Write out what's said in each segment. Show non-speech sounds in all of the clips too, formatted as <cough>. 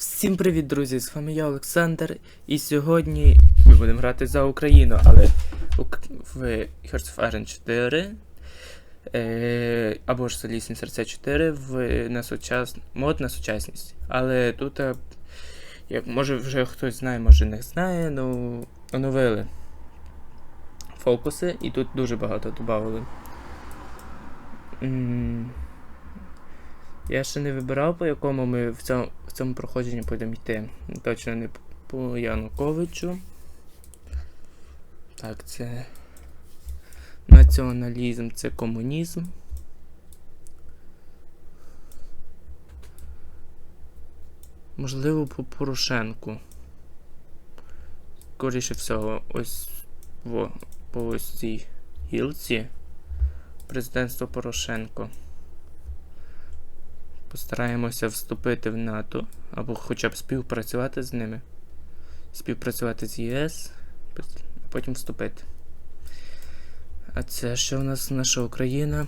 Всім привіт, друзі! З вами я Олександр. І сьогодні ми будемо грати за Україну, але в Hearts of Iron 4 е, або ж Залісні серця 4 в на сучас... мод на сучасність. Але тут, е, як може вже хтось знає, може не знає, ну оновили фокуси і тут дуже багато додали. М, Я ще не вибирав, по якому ми в цьому, в цьому проходженні будемо йти. Точно не по- Януковичу. Так, це націоналізм, це комунізм. Можливо, по Порошенку. Скоріше всього, ось во, по ось цій гілці. Президентство Порошенко. Постараємося вступити в НАТО або хоча б співпрацювати з ними. Співпрацювати з ЄС, потім вступити. А це що в нас наша Україна?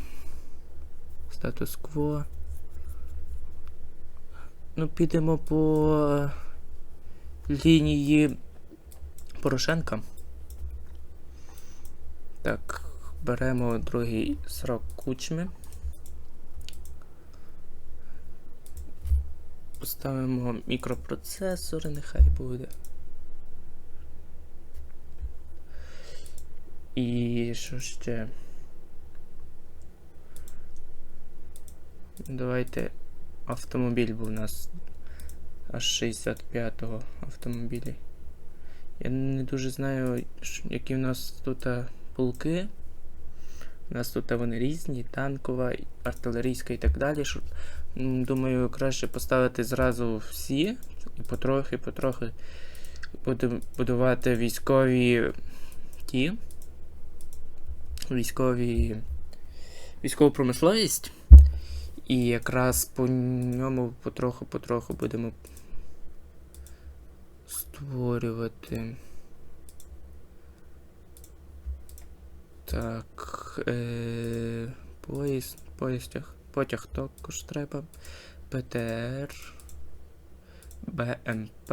Статус-кво. Ну, підемо по лінії Порошенка. Так, беремо другий срок кучми. Поставимо мікропроцесори, нехай буде. І що ще? Давайте автомобіль був у нас аж 65-го автомобілі. Я не дуже знаю, які в нас тут полки. У нас тут вони різні, танкова, артилерійська і так далі. Думаю, краще поставити зразу всі і потрохи, потрохи будемо будувати військові ті. Військові. Військову промисловість. І якраз по ньому потроху, потроху будемо створювати. Так. Е- поїзд, поїздях. Потяг також треба. ПТР. БМП.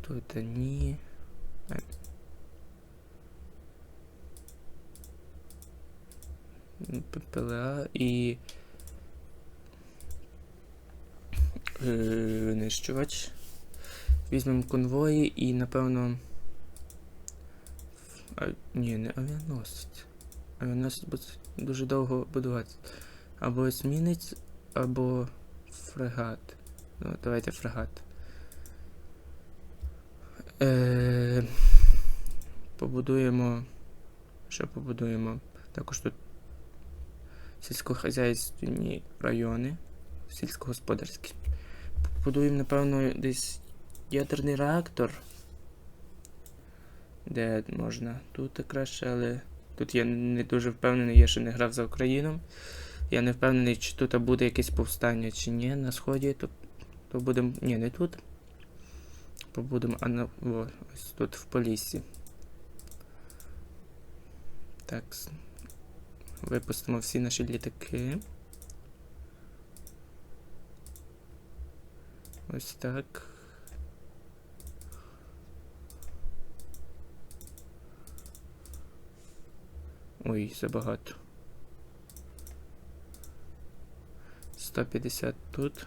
Тут ні. ППЛА і. Е, винищувач. Візьмемо конвої і, напевно. А, ні, не авіаносець. Авіаносець буде дуже довго будуватися. Або есмінець, або фрегат. Ну, давайте фрегат. Е, побудуємо. Що побудуємо? Також тут сільськохозяйственні райони. Сільськогосподарські. Побудуємо, напевно, десь ядерний реактор. Де можна тут краще, але тут я не дуже впевнений, я ще не грав за Україну. Я не впевнений, чи тут буде якесь повстання, чи ні на сході, то, то будемо. Ні, не тут. Побудемо, а на о, ось тут в Поліссі. Так. Випустимо всі наші літаки. Ось так. Ой, забагато. 150 тут.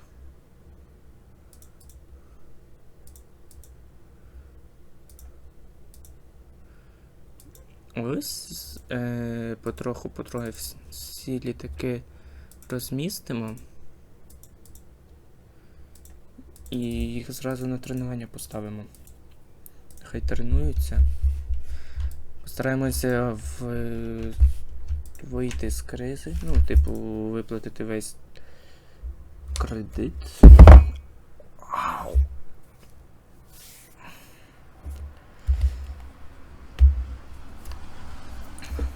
Ось е, потроху, потроху всі літаки розмістимо. І їх зразу на тренування поставимо. Хай тренуються. Постараємося в, е, вийти з кризи. Ну, типу, виплатити весь кредит. Ау.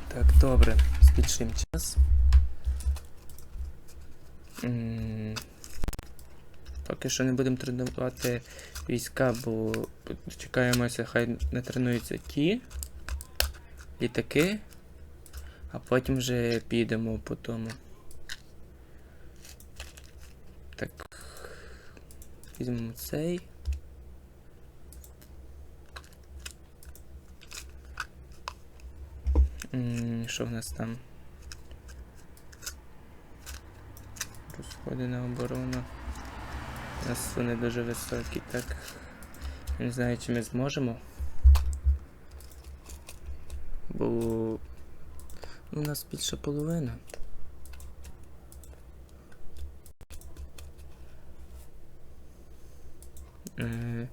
Так, добре, збільшуємо час. Поки що не будемо тренувати війська, бо чекаємося, хай не тренуються ті літаки, а потім вже підемо по тому. Так. Візьмемо цей. Що в нас там? Розходи на оборону. У нас вони дуже високі, так. Не знаю, чи ми зможемо. Бо ну, у нас більше половина. Е,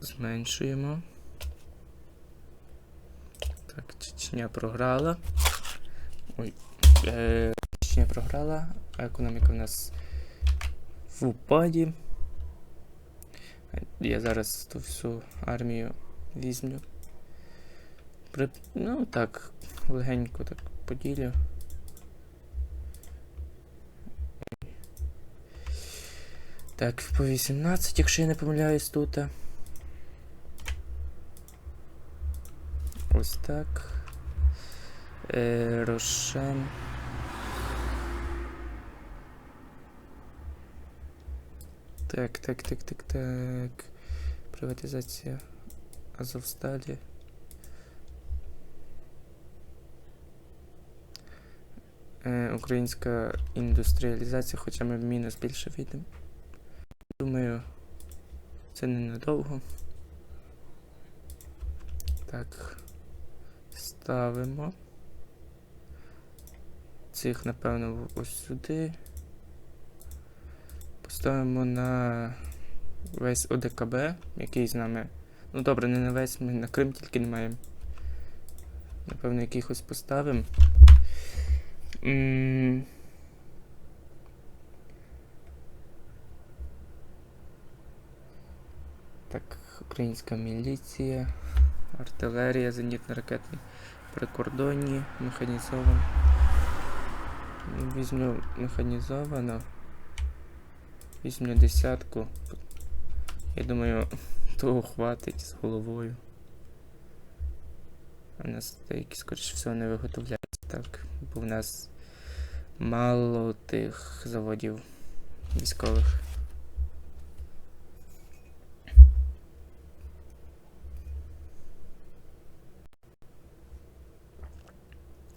Зменшуємо. Так, Чечня програла. Ой. Е, Чечня програла, а економіка в нас в упаді. Я зараз ту всю армію візьму. При... Ну так, легенько так поділю. Так, по 18, якщо я не помиляюсь тут. Ось так. Е, Рошен. Так, так, так, так, так. Приватизація Азовсталі. Е, українська індустріалізація, хоча ми в мінус більше вийдемо. Думаю, це ненадовго. Так. Ставимо. Цих, напевно, ось сюди. Поставимо на весь ОДКБ, який з нами. Ну добре, не на весь, ми на Крим тільки не маємо. Напевно, якихось поставимо. М, Так, українська міліція, артилерія, зенітно-ракетний прикордонні, механізовано. Візьму механізовано. Візьму десятку. Я думаю, того хватить з головою. У нас деякі, скоріше всього, не виготовляються так, бо в нас мало тих заводів військових.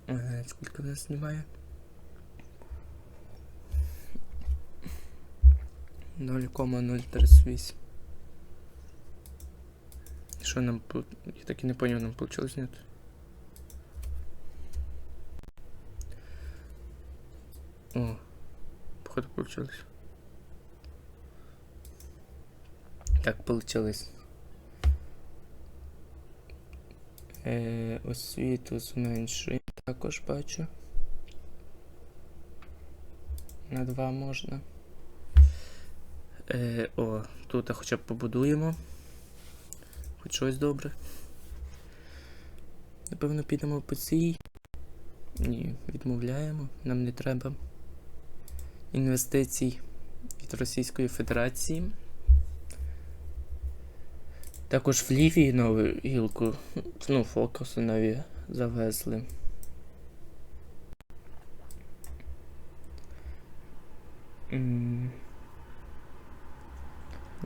Е, Скільки в нас знімає? 0,038. Що нам Я так і не поняв, нам вийшло зняти. О, походу получилось. Так, получилось. Е, освіту зменшуємо, також бачу. На два можна. Е, о, тут хоча б побудуємо. Хоч щось добре. Напевно, підемо по цій. Ні, відмовляємо. Нам не треба інвестицій від Російської Федерації. Також в Лівії нову гілку, ну, фокуси нові завезли.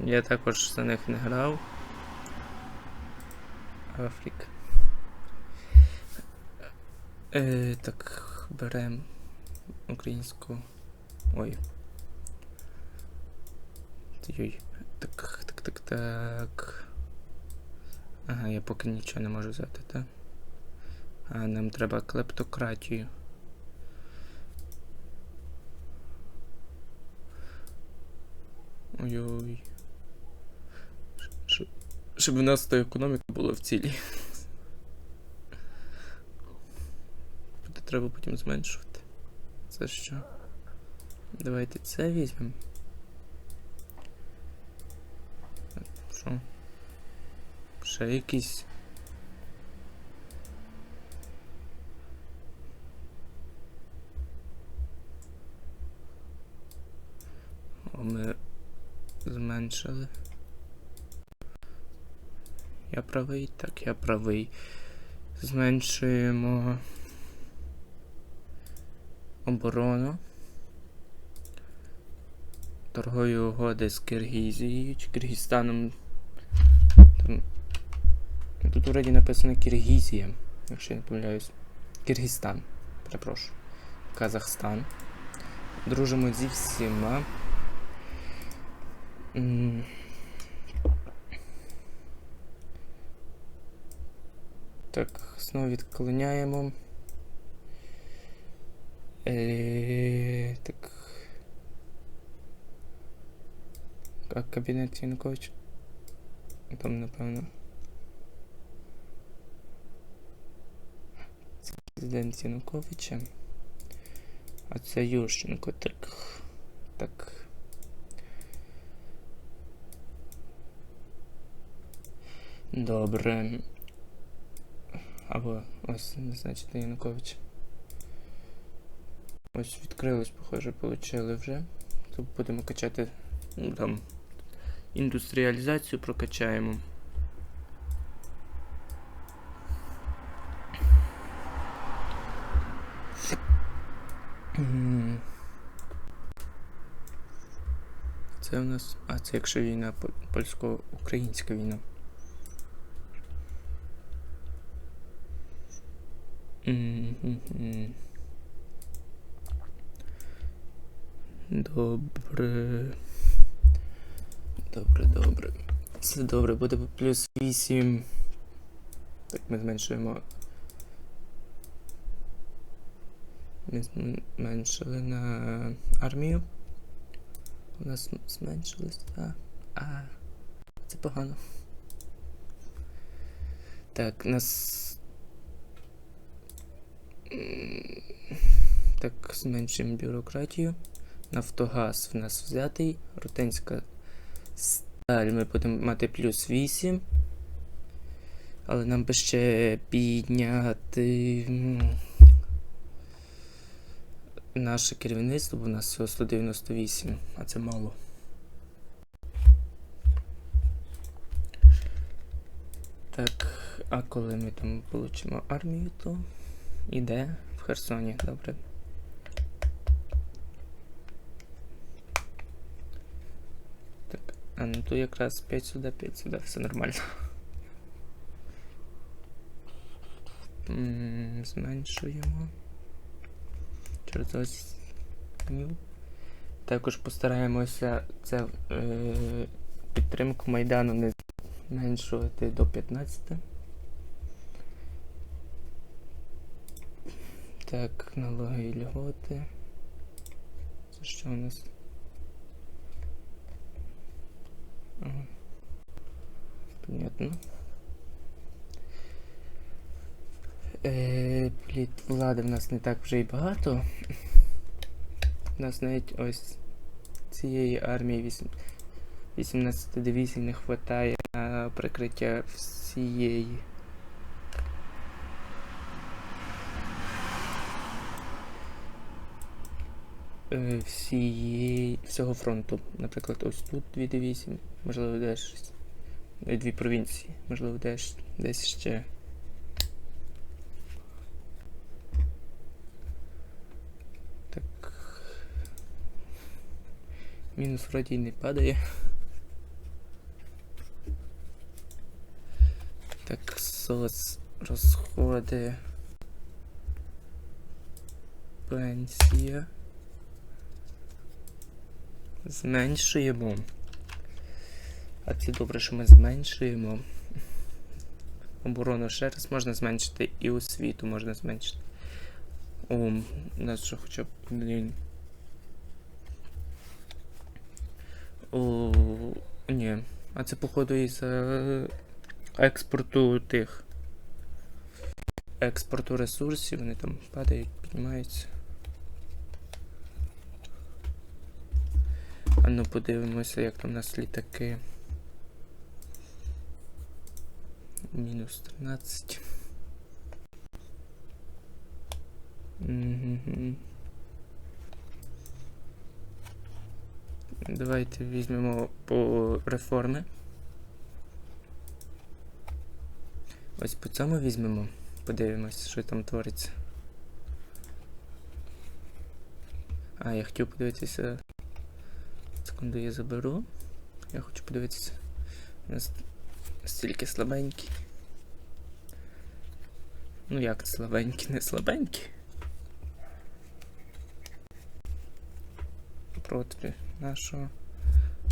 Я також за них не грав. Африка. Е, так, беремо українську. Ой. Так, так, так, так. Ага, я поки нічого не можу взяти, так? А нам треба клептократію. Ой-ой. Щоб у нас та економіка була в цілі. Буде треба потім зменшувати. Це що? Давайте це візьмемо. Що? Ще якісь. О, ми зменшили. Я правий, так, я правий. Зменшуємо оборону. Торгові угоди з Киргізією чи Киргизстаном. Там... Тут вроді написано Киргізія, якщо я не помиляюсь. Киргизстан, перепрошую. Казахстан. Дружимо зі всіма. Так, знову відклоняємо. Е, так. А кабінет Янукович? Там, напевно. Це президент Януковича. А це Ющенко, так. Так. Добре. Або ось, значить, Янукович. Ось відкрилось, похоже, получили вже. Тут будемо качати ну, там індустріалізацію прокачаємо. Це у нас. А, це якщо війна по- польсько-українська війна. Добре. Добре, добре. Все добре, буде плюс 8. Так, ми зменшуємо. Ми зменшили на армію. У нас зменшилось, а. А. Це погано. Так, нас. Так, зменшуємо бюрократію. Нафтогаз в нас взятий. Рутенська сталь ми будемо мати плюс 8. Але нам би ще підняти наше керівництво, бо у нас всього 198, а це мало. Так, а коли ми там получимо армію, то іде в Херсоні, добре. А ну то якраз 5 сюди, 5 сюди, все нормально. Зменшуємо. Через ось. ню. Також постараємося це е, підтримку Майдану не зменшувати до 15. Так, налоги і льготи. Це що у нас? Ага. Понятно. Е, влади в нас не так вже й багато. У нас навіть ось цієї армії вісім- 18 дивізій не вистачає на прикриття всієї. Всієї всього фронту. Наприклад, ось тут дві дивізії, можливо, десь е, дві провінції, можливо, десь, десь ще. Так. Мінус вроді не падає. Так, соц розходи. Пенсія. Зменшуємо. А це добре, що ми зменшуємо. Оборону ще раз можна зменшити і освіту можна зменшити. О, у нас що хоча б. Блін. О, ні. А це походу із е, експорту тих. Експорту ресурсів, вони там падають, піднімаються. А ну подивимося, як там у нас літаки. Мінус 13. Мгм. Давайте візьмемо по реформи. Ось по цьому візьмемо. Подивимось, що там твориться. А, я хотів подивитися. Секунду я заберу. Я хочу подивитися. У нас стільки слабенький. Ну як це слабенький, не слабенький. Проти нашого.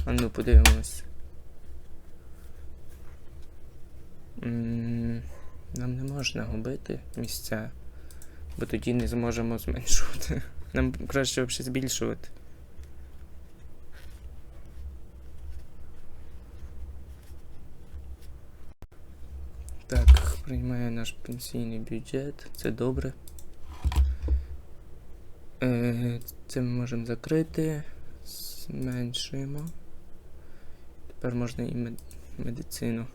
А ну подивимось. Нам не можна губити місця, бо тоді не зможемо зменшувати. <laughs> Нам краще взагалі збільшувати. Так, приймає наш пенсійний бюджет, це добре. Е, Це ми можемо закрити. Зменшуємо. Тепер можна і мед- медицину.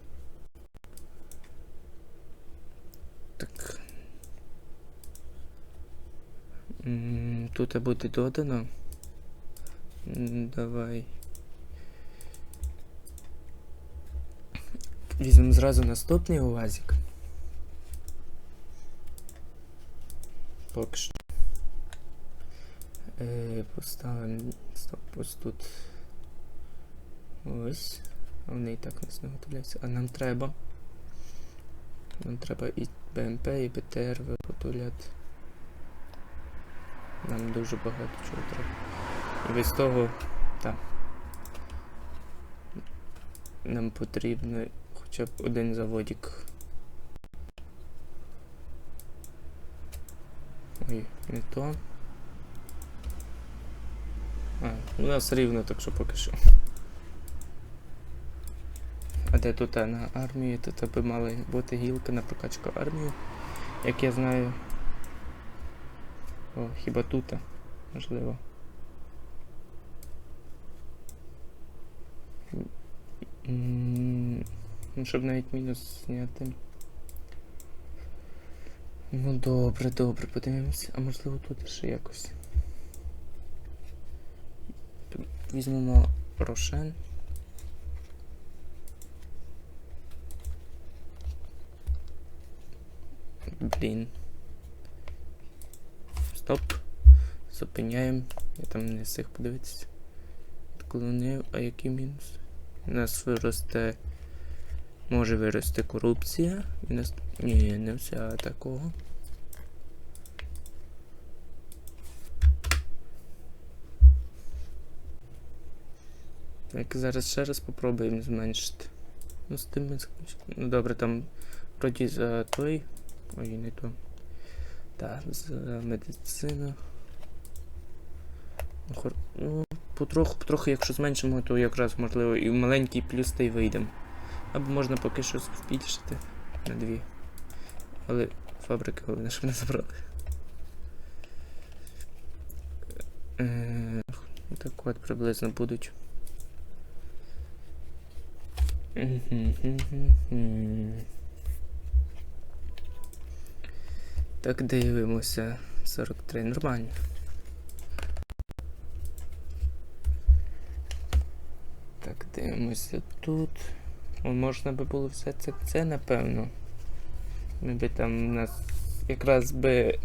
Так. Тут буде додано. Давай. Візьмемо зразу наступний УАЗик. Поки що. Е, поставимо стоп ось тут. Ось. А Вони і так нас не виготовляються. А нам треба. Нам треба і БМП, і БТР виготовляти. Нам дуже багато чого треба. І без того, так. Нам потрібно хоча б один заводик. Ой, не то. А, у нас рівно, так що поки що. А де тут а, на армії? Тут би мали бути гілки на прокачку армії, як я знаю. О, хіба тут, можливо. М, Ну, щоб навіть мінус зняти. Ну добре, добре, подивимося. А можливо тут ще якось. Візьмемо Рошен. Блін. Стоп. Зупиняємо. Я там не встиг подивитися. Відклонив, а який мінус? У нас виросте. Може вирости корупція. Ні, не вся такого. Так, зараз ще раз попробуємо зменшити. Ну, з тим. Ну добре, там вроді за той. Ой, не то. Так, за медицину. Ну, потроху, потроху, якщо зменшимо, то якраз можливо і в маленький плюс та й вийдемо. Або можна поки що збільшити на дві. Але фабрики головне, щоб не забрали. Е, так от приблизно будуть. Так дивимося. 43 нормально. Так, дивимося тут. О, можна би було все це це, напевно. Ми би там у нас якраз би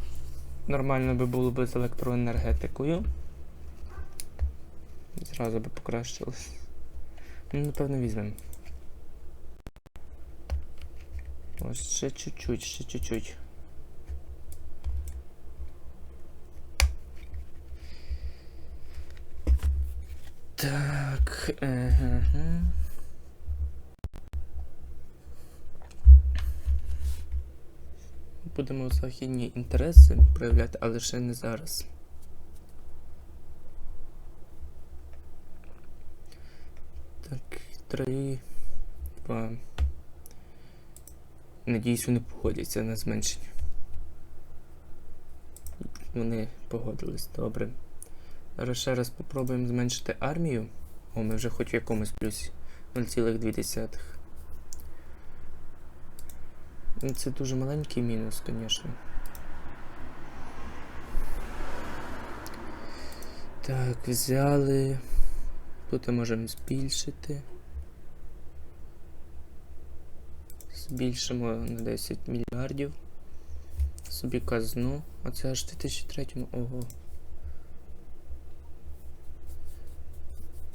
нормально би було би з електроенергетикою. Зразу би покращилось. Ну, напевно, візьмемо. Ось ще чуть-чуть, ще чуть-чуть. Так. Ага. Будемо західні інтереси проявляти, але ще не зараз. Так, три, два. Надіюсь, вони погодяться на зменшення. Вони погодились, добре. Зараз ще раз попробуємо зменшити армію. О, ми вже хоч в якомусь плюсі 0,2. Ну, Це дуже маленький мінус, звісно. Так, взяли. Тут можемо збільшити. Збільшимо на 10 мільярдів. Собі казну. А це аж в 2003 Ого.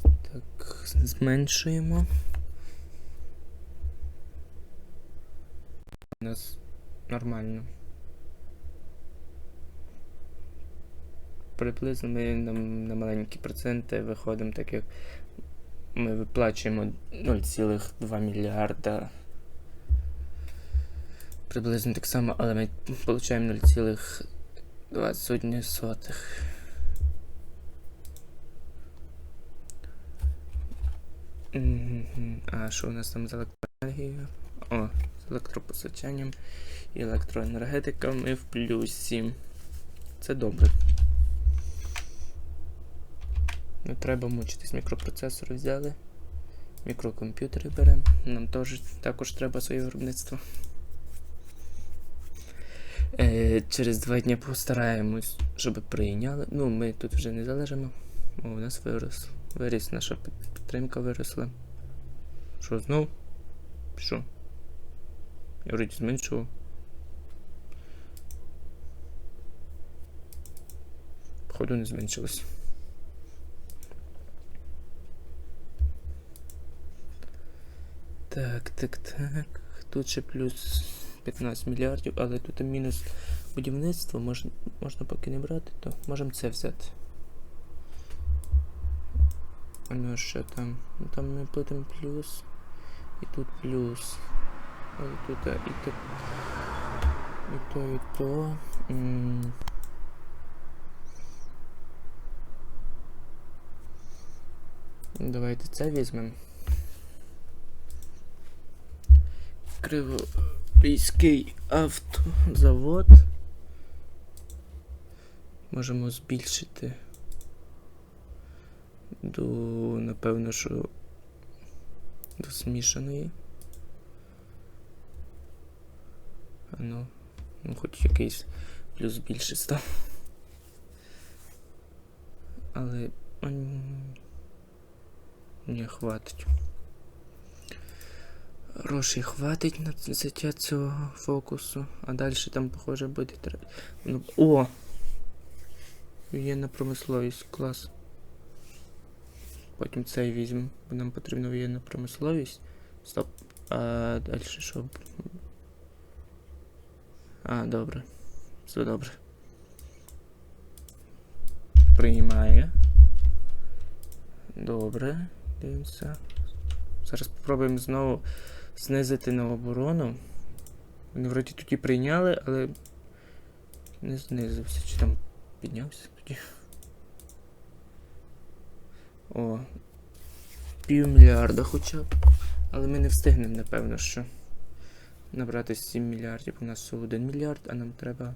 Так, зменшуємо. У нас нормально. Приблизно ми на, на маленькі проценти виходимо, так як ми виплачуємо 0,2 мільярда. Приблизно так само, але ми отримуємо 0,21 сотих. А що у нас там з електроенергією? О, електропостачанням і електроенергетика ми в плюсі. Це добре. Не треба мучитись. Мікропроцесори взяли. Мікрокомп'ютери беремо. Нам теж також треба своє виробництво. Е, через два дні постараємось, щоб прийняли. Ну, ми тут вже не залежимо. О, у нас вирос. Виріс наша підтримка виросла. Що, знов? Що? Я вроді зменшував. Походу не зменшилось. Так, так, так. Тут ще плюс 15 мільярдів, але тут мінус будівництво. Мож, можна поки не брати, то можемо це взяти. А ну що там? Ну там ми будемо плюс. І тут плюс. Тут і то. І то, і то. Давайте це візьмемо. Кривопільський автозавод. Можемо збільшити до, напевно, що до змішаної. А ну, ну хоч якийсь плюс більше став. Але не хватить. Грошей хватить на взяття цього фокусу, а далі там, похоже, буде. Ну, о! Воєнна промисловість, клас. Потім цей візьмемо, бо нам потрібна воєнна промисловість. Стоп. А далі що? А, добре. Все добре. Приймає. Добре. Дивимося. Зараз спробуємо знову знизити на оборону. Вони вроді тоді прийняли, але не знизився. Чи там піднявся тоді? О. Півмільярда хоча б. Але ми не встигнемо, напевно, що. Набрати 7 мільярдів. У нас всього 1 мільярд, а нам треба.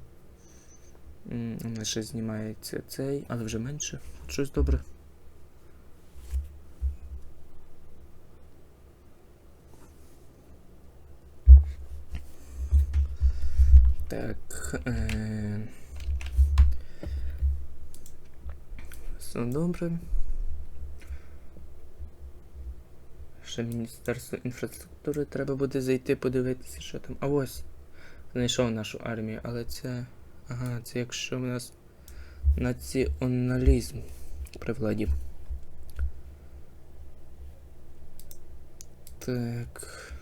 У нас ще знімається цей, але вже менше. Щось добре. Так. Е... Все добре. Ще Міністерство інфраструктури треба буде зайти подивитися, що там. А ось. Знайшов нашу армію, але це. Ага, це якщо в нас націоналізм при владі. Так.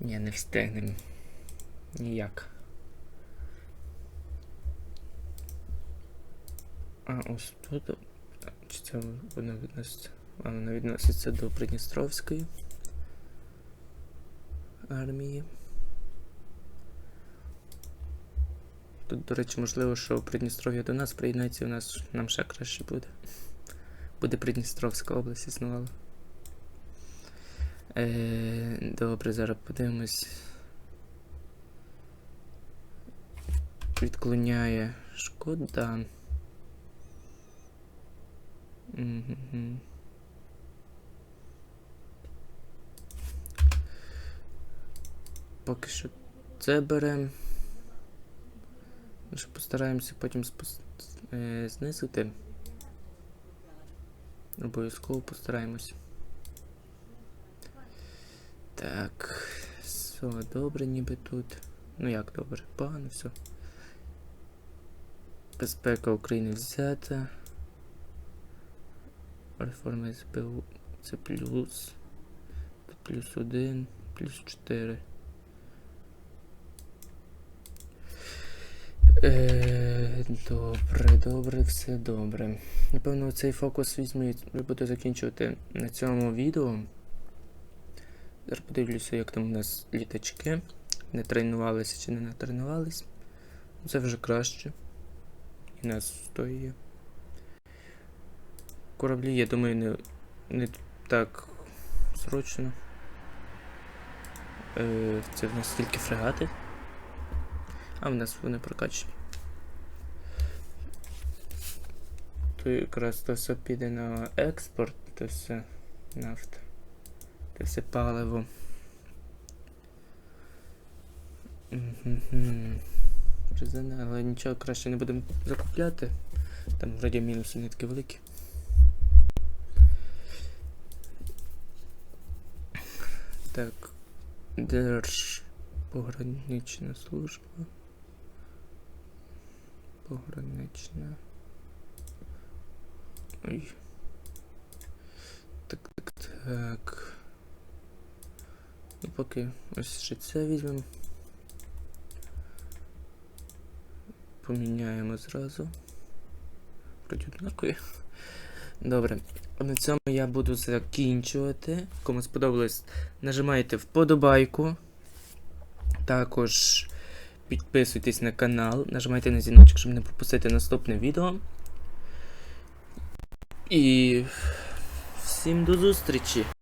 Ні, не встигнемо. Ніяк. А ось тут. Чи це воно відноситься? А, воно відноситься до Придністровської армії. Тут, до речі, можливо, що Придністров'я до нас приєднається, у нас нам ще краще буде. Буде Придністровська область існувала. Е, добре, зараз подивимось. Відклоняє шкода. Угу. Поки що це беремо. Ще постараємося потім спус... е, знизити. Обов'язково постараємось. Так, все добре ніби тут. Ну як добре? Погано все. Безпека України взята. Реформа СПУ. Це плюс. Плюс 1, плюс 4. Е, добре, добре, все добре. Напевно, цей фокус візьму і буду закінчувати на цьому відео. Зараз подивлюся, як там у нас літачки. Не тренувалися чи не натренувались. Це вже краще. І нас стоїть. Кораблі, я думаю, не, не так срочно. Е, це в нас тільки фрегати. А в нас вони прокачені. То якраз то все піде на експорт, то все нафта. Це все паливо. Резина, але нічого краще не будемо закупляти. Там вроді мінуси не такі великі. Так. Держ. Погранична служба. Погранична. Ой. Так, так, так. Ну, поки ось ще це візьмемо. Поміняємо зразу. Однакові. Добре. На цьому я буду закінчувати. Кому сподобалось, нажимайте вподобайку. Також підписуйтесь на канал, нажимайте на дзвіночок, щоб не пропустити наступне відео. І всім до зустрічі!